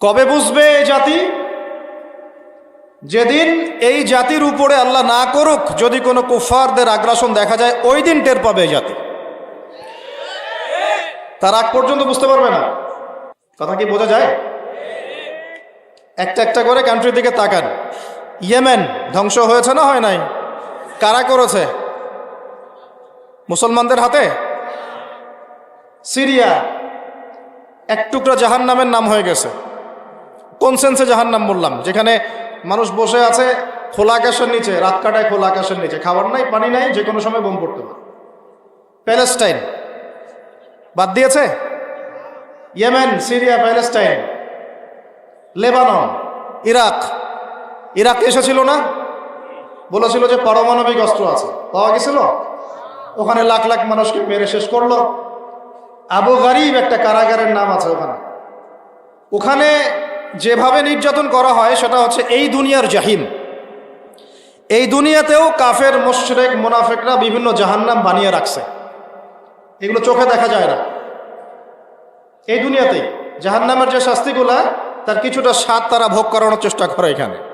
কবে বুঝবে এই জাতি? যেদিন এই জাতির উপরে আল্লাহ না করুক, যদি কোনো কুফারদের আগ্রাসন দেখা যায়, ওই দিন টের পাবে এই জাতি। তার আগ পর্যন্ত বুঝতে পারবে না। কথা কি বোঝা যায়? একটা একটা করে কান্ট্রির দিকে তাকান। ইয়েমেন ধ্বংস হয়েছে না হয় নাই? কারা করেছে? মুসলমানদের হাতে? সিরিয়া। এক টুকরা জাহান নামের নাম হয়ে গেছে। কোন সেন্সে জাহান নাম বললাম, যেখানে মানুষ বসে আছে খোলা আকাশের নিচে, রাত কাটায় খোলা আকাশের নিচে, খাবার নাই, পানি নাই যে কোনো সময় বোম পড়তে পারে। প্যালেস্টাইন, বাদ দিয়েছে? Yemen, Syria, Palestine, Lebanon, Iraq Iraq এসেছিল না? বলেছিল যে পারমাণবিক অস্ত্র আছে, পাওয়া গেছিল? ওখানে লাখ লাখ মানুষকে মেরে শেষ করল। আবু গরিব একটা কারাগারের নাম আছে ওখানে। ওখানে যেভাবে নির্যাতন করা হয়, সেটা হচ্ছে এই দুনিয়ার জাহিম। এই দুনিয়াতেও কাফের, মোশরেক, মোনাফেকরা বিভিন্ন জাহান্নাম বানিয়ে রাখছে। এগুলো চোখে দেখা যায় না। এই দুনিয়াতেই জাহান্নামের যে শাস্তিগুলা, তার কিছুটা স্বাদ তারা ভোগ করানোর চেষ্টা করে এখানে।